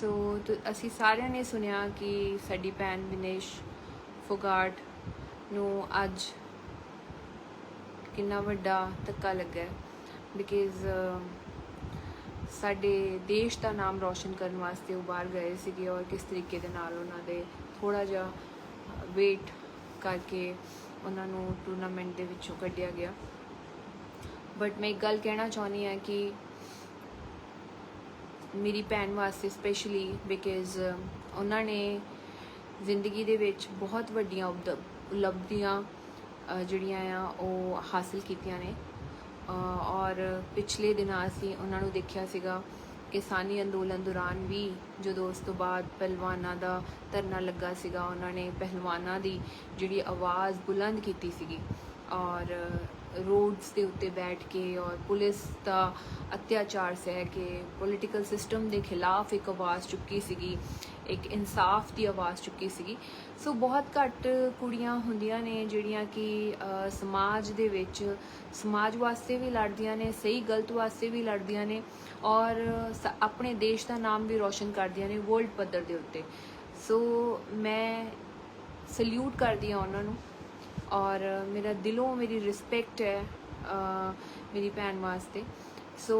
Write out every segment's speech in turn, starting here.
ਸੋ ਅਸੀਂ ਸਾਰਿਆਂ ਨੇ ਸੁਣਿਆ ਕਿ ਸਾਡੀ ਭੈਣ ਵਿਨੇਸ਼ ਫੋਗਾਟ ਨੂੰ ਅੱਜ ਕਿੰਨਾ ਵੱਡਾ ਧੱਕਾ ਲੱਗਾ ਬਿਕਾਜ਼ ਸਾਡੇ ਦੇਸ਼ ਦਾ ਨਾਮ ਰੌਸ਼ਨ ਕਰਨ ਵਾਸਤੇ ਉਹ ਬਾਹਰ ਗਏ ਸੀਗੇ ਔਰ ਕਿਸ ਤਰੀਕੇ ਦੇ ਨਾਲ ਉਹਨਾਂ ਦੇ ਥੋੜਾ ਜਿਹਾ ਵੇਟ ਕਰਕੇ ਉਹਨਾਂ ਨੂੰ ਟੂਰਨਾਮੈਂਟ ਦੇ ਵਿੱਚੋਂ ਕੱਢਿਆ ਗਿਆ। ਬਟ ਮੈਂ ਇੱਕ ਗੱਲ ਕਹਿਣਾ ਚਾਹੁੰਦੀ ਹਾਂ ਕਿ ਮੇਰੀ ਭੈਣ ਵਾਸਤੇ ਸਪੈਸ਼ਲੀ ਬਿਕਾਜ਼ ਉਹਨਾਂ ਨੇ ਜ਼ਿੰਦਗੀ ਦੇ ਵਿੱਚ ਬਹੁਤ ਵੱਡੀਆਂ ਉਪਦ- ਉਪਲਬਧੀਆਂ ਜਿਹੜੀਆਂ ਆ, ਉਹ ਹਾਸਲ ਕੀਤੀਆਂ ਨੇ। ਔਰ ਪਿਛਲੇ ਦਿਨਾਂ ਅਸੀਂ ਉਹਨਾਂ ਨੂੰ ਦੇਖਿਆ ਸੀਗਾ ਕਿਸਾਨੀ ਅੰਦੋਲਨ ਦੌਰਾਨ ਵੀ ਜਦੋਂ ਉਸ ਤੋਂ ਬਾਅਦ ਪਹਿਲਵਾਨਾਂ ਦਾ ਧਰਨਾ ਲੱਗਾ ਸੀਗਾ, ਉਹਨਾਂ ਨੇ ਪਹਿਲਵਾਨਾਂ ਦੀ ਜਿਹੜੀ ਆਵਾਜ਼ ਬੁਲੰਦ ਕੀਤੀ ਸੀਗੀ। ਔਰ ਰੋਡਸ ਦੇ ਉੱਤੇ ਬੈਠ ਕੇ ਔਰ ਪੁਲਿਸ ਦਾ ਅਤਿਆਚਾਰ ਸਹਿ ਕੇ ਪੋਲੀਟੀਕਲ ਸਿਸਟਮ ਦੇ ਖਿਲਾਫ ਇੱਕ ਆਵਾਜ਼ ਚੁੱਕੀ ਸੀਗੀ, ਇੱਕ ਇਨਸਾਫ ਦੀ ਆਵਾਜ਼ ਚੁੱਕੀ ਸੀਗੀ। ਸੋ ਬਹੁਤ ਘੱਟ ਕੁੜੀਆਂ ਹੁੰਦੀਆਂ ਨੇ ਜਿਹੜੀਆਂ ਕਿ ਸਮਾਜ ਦੇ ਵਿੱਚ, ਸਮਾਜ ਵਾਸਤੇ ਵੀ ਲੜਦੀਆਂ ਨੇ, ਸਹੀ ਗਲਤ ਵਾਸਤੇ ਵੀ ਲੜਦੀਆਂ ਨੇ ਔਰ ਸ- ਆਪਣੇ ਦੇਸ਼ ਦਾ ਨਾਮ ਵੀ ਰੌਸ਼ਨ ਕਰਦੀਆਂ ਨੇ ਵਰਲਡ ਪੱਧਰ ਦੇ ਉੱਤੇ। ਸੋ ਮੈਂ ਸਲੂਟ ਕਰਦੀ ਹਾਂ ਉਹਨਾਂ ਨੂੰ। ਔਰ ਮੇਰਾ ਦਿਲੋਂ ਮੇਰੀ ਰਿਸਪੈਕਟ ਹੈ ਮੇਰੀ ਭੈਣ ਵਾਸਤੇ ਸੋ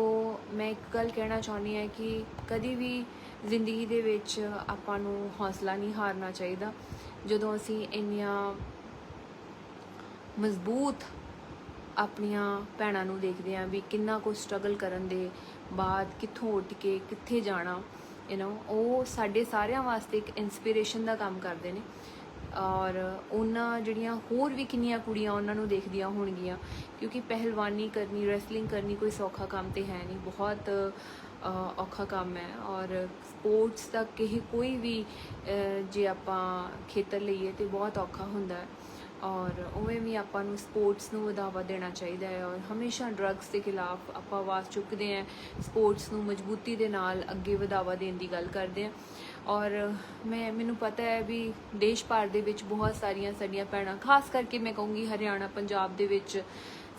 ਮੈਂ ਇੱਕ ਗੱਲ ਕਹਿਣਾ ਚਾਹੁੰਦੀ ਹਾਂ ਕਿ ਕਦੀ ਵੀ ਜ਼ਿੰਦਗੀ ਦੇ ਵਿੱਚ ਆਪਾਂ ਨੂੰ ਹੌਸਲਾ ਨਹੀਂ ਹਾਰਨਾ ਚਾਹੀਦਾ ਜਦੋਂ ਅਸੀਂ ਇੰਨੀਆਂ ਮਜ਼ਬੂਤ ਆਪਣੀਆਂ ਭੈਣਾਂ ਨੂੰ ਦੇਖਦੇ ਹਾਂ ਵੀ ਕਿੰਨਾ ਕੁ ਸਟਰਗਲ ਕਰਨ ਦੇ ਬਾਅਦ ਕਿੱਥੋਂ ਉੱਠ ਕੇ ਕਿੱਥੇ ਜਾਣਾ ਯੂ نو ਉਹ ਸਾਡੇ ਸਾਰਿਆਂ ਵਾਸਤੇ ਇੱਕ ਇਨਸਪੀਰੇਸ਼ਨ ਦਾ ਕੰਮ ਕਰਦੇ ਨੇ ਔਰ ਉਹਨਾਂ ਜਿਹੜੀਆਂ ਹੋਰ ਵੀ ਕਿੰਨੀਆਂ ਕੁੜੀਆਂ ਉਹਨਾਂ ਨੂੰ ਦੇਖਦੀਆਂ ਹੋਣਗੀਆਂ, ਕਿਉਂਕਿ ਪਹਿਲਵਾਨੀ ਕਰਨੀ ਰੈਸਲਿੰਗ ਕਰਨੀ ਕੋਈ ਸੌਖਾ ਕੰਮ ਤੇ ਹੈ ਨਹੀਂ, ਬਹੁਤ ਔਖਾ ਕੰਮ ਹੈ। ਔਰ ਸਪੋਰਟਸ ਦਾ ਕਿਸੇ ਕੋਈ ਵੀ ਜੇ ਆਪਾਂ ਖੇਤਰ ਲਈਏ ਤੇ ਬਹੁਤ ਔਖਾ ਹੁੰਦਾ ਹੈ। ਔਰ ਉਵੇਂ ਵੀ ਆਪਾਂ ਨੂੰ ਸਪੋਰਟਸ ਨੂੰ ਵਧਾਵਾ ਦੇਣਾ ਚਾਹੀਦਾ ਹੈ ਔਰ ਹਮੇਸ਼ਾ ਡਰੱਗਸ ਦੇ ਖਿਲਾਫ ਆਪਾਂ ਆਵਾਜ਼ ਚੁੱਕਦੇ ਹਾਂ ਸਪੋਰਟਸ ਨੂੰ ਮਜ਼ਬੂਤੀ ਦੇ ਨਾਲ ਅੱਗੇ ਵਧਾਵਾ ਦੇਣ ਦੀ ਗੱਲ ਕਰਦੇ ਹਾਂ। ਔਰ ਮੈਂ, ਮੈਨੂੰ ਪਤਾ ਹੈ ਵੀ ਦੇਸ਼ ਭਰ ਦੇ ਵਿੱਚ ਬਹੁਤ ਸਾਰੀਆਂ ਸਾਡੀਆਂ ਭੈਣਾਂ, ਖਾਸ ਕਰਕੇ ਮੈਂ ਕਹੂੰਗੀ ਹਰਿਆਣਾ, ਪੰਜਾਬ ਦੇ ਵਿੱਚ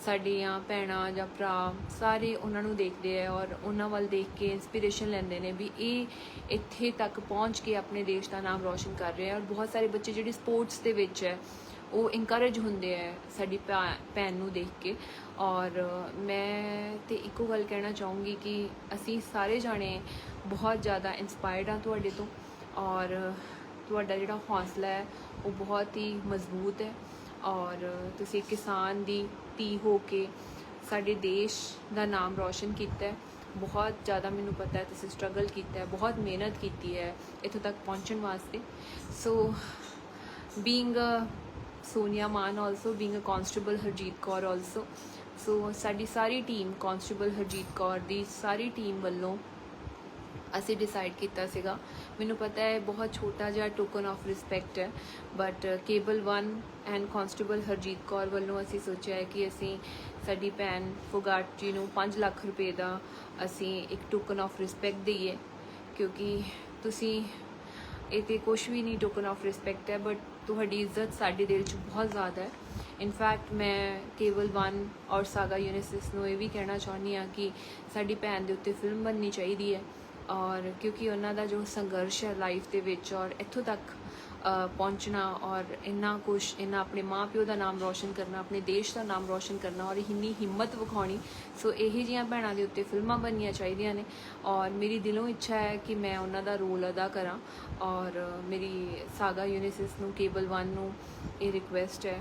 ਸਾਡੀਆਂ ਭੈਣਾਂ ਜਾਂ ਭਰਾ ਸਾਰੇ ਉਹਨਾਂ ਨੂੰ ਦੇਖਦੇ ਆ ਔਰ ਉਹਨਾਂ ਵੱਲ ਦੇਖ ਕੇ ਇਨਸਪੀਰੇਸ਼ਨ ਲੈਂਦੇ ਨੇ ਵੀ ਇਹ ਇੱਥੇ ਤੱਕ ਪਹੁੰਚ ਕੇ ਆਪਣੇ ਦੇਸ਼ ਦਾ ਨਾਮ ਰੌਸ਼ਨ ਕਰ ਰਹੇ ਆ ਔਰ ਬਹੁਤ ਸਾਰੇ ਬੱਚੇ ਜਿਹੜੇ ਸਪੋਰਟਸ ਦੇ ਵਿੱਚ ਹੈ ਉਹ ਇਨਕਰੇਜ ਹੁੰਦੇ ਆ ਸਾਡੀ ਭੈ- ਭੈਣ ਨੂੰ ਦੇਖ ਕੇ। ਔਰ ਮੈਂ ਤੇ ਇੱਕੋ ਗੱਲ ਕਹਿਣਾ ਚਾਹੂੰਗੀ ਕਿ ਅਸੀਂ ਸਾਰੇ ਜਾਣੇ ਬਹੁਤ ਜ਼ਿਆਦਾ ਇਨਸਪਾਇਰਡ ਆ ਤੁਹਾਡੇ ਤੋਂ। ਔਰ ਤੁਹਾਡਾ ਜਿਹੜਾ ਹੌਸਲਾ ਹੈ, ਉਹ ਬਹੁਤ ਹੀ ਮਜ਼ਬੂਤ ਹੈ। ਔਰ ਤੁਸੀਂ ਕਿਸਾਨ ਦੀ ਧੀ ਹੋ ਕੇ ਸਾਡੇ ਦੇਸ਼ ਦਾ ਨਾਮ ਰੌਸ਼ਨ ਕੀਤਾ ਹੈ। ਬਹੁਤ ਜ਼ਿਆਦਾ ਮੈਨੂੰ ਪਤਾ ਹੈ, ਤੁਸੀਂ ਸਟਰਗਲ ਕੀਤਾ ਹੈ, ਬਹੁਤ ਮਿਹਨਤ ਕੀਤੀ ਹੈ ਇੱਥੋਂ ਤੱਕ ਪਹੁੰਚਣ ਵਾਸਤੇ। So being a Sonia Mann also being a constable Harjit Kaur also. So ਸਾਡੀ ਸਾਰੀ ਟੀਮ ਕਾਂਸਟੇਬਲ ਹਰਜੀਤ ਕੌਰ ਦੀ ਸਾਰੀ ਟੀਮ ਵੱਲੋਂ ਅਸੀਂ ਡਿਸਾਈਡ ਕੀਤਾ ਸੀਗਾ। ਮੈਨੂੰ ਪਤਾ ਹੈ, ਬਹੁਤ ਛੋਟਾ ਜਿਹਾ ਟੋਕਨ ਆਫ ਰਿਸਪੈਕਟ ਹੈ but cable 1 and constable Harjit Kaur ਵੱਲੋਂ ਅਸੀਂ ਸੋਚਿਆ ਹੈ ਕਿ ਅਸੀਂ ਸਾਡੀ ਭੈਣ ਫੁਗਾਟ ਜੀ ਨੂੰ 5 ਲੱਖ ਰੁਪਏ ਦਾ ਅਸੀਂ ਇੱਕ ਟੋਕਨ ਆਫ ਰਿਸਪੈਕਟ ਦਈਏ, ਕਿਉਂਕਿ ਤੁਸੀਂ ਇਹ ਤੇ ਕੁਝ ਵੀ ਨਹੀਂ ਟੋਕਨ ਆਫ ਰਿਸਪੈਕਟ ਹੈ ਬਟ ਤੁਹਾਡੀ ਇੱਜ਼ਤ ਸਾਡੇ ਦਿਲ 'ਚ ਬਹੁਤ ਜ਼ਿਆਦਾ ਹੈ। ਇਨਫੈਕਟ ਮੈਂ ਕੇਵਲ 1 ਔਰ ਸਾਗਾ ਯੂਨੀਸਿਸ ਨੂੰ ਇਹ ਵੀ ਕਹਿਣਾ ਚਾਹੁੰਦੀ ਹਾਂ ਕਿ ਸਾਡੀ ਭੈਣ ਦੇ ਉੱਤੇ ਫਿਲਮ ਬਣਨੀ ਚਾਹੀਦੀ ਹੈ ਔਰ ਕਿਉਂਕਿ ਉਹਨਾਂ ਦਾ ਜੋ ਸੰਘਰਸ਼ ਹੈ ਲਾਈਫ ਦੇ ਵਿੱਚ ਔਰ ਇੱਥੋਂ ਤੱਕ ਪਹੁੰਚਣਾ ਔਰ ਇੰਨਾ ਕੁਛ, ਇੰਨਾ ਆਪਣੇ ਮਾਪਿਓ ਦਾ ਨਾਮ ਰੌਸ਼ਨ ਕਰਨਾ, ਆਪਣੇ ਦੇਸ਼ ਦਾ ਨਾਮ ਰੌਸ਼ਨ ਕਰਨਾ ਔਰ ਇੰਨੀ ਹਿੰਮਤ ਵਿਖਾਉਣੀ। ਸੋ ਇਹੀ ਜੀਆਂ ਭੈਣਾਂ ਦੇ ਉੱਤੇ ਫਿਲਮਾਂ ਬਣਨੀਆਂ ਚਾਹੀਦੀਆਂ ਨੇ ਔਰ ਮੇਰੀ ਦਿਲੋਂ ਇੱਛਾ ਹੈ ਕਿ ਮੈਂ ਉਹਨਾਂ ਦਾ ਰੋਲ ਅਦਾ ਕਰਾਂ ਔਰ ਮੇਰੀ ਸਾਗਾ ਯੂਨੀਸਿਸ ਨੂੰ, ਕੇਬਲ 1 ਨੂੰ ਇਹ ਰਿਕੁਐਸਟ ਹੈ।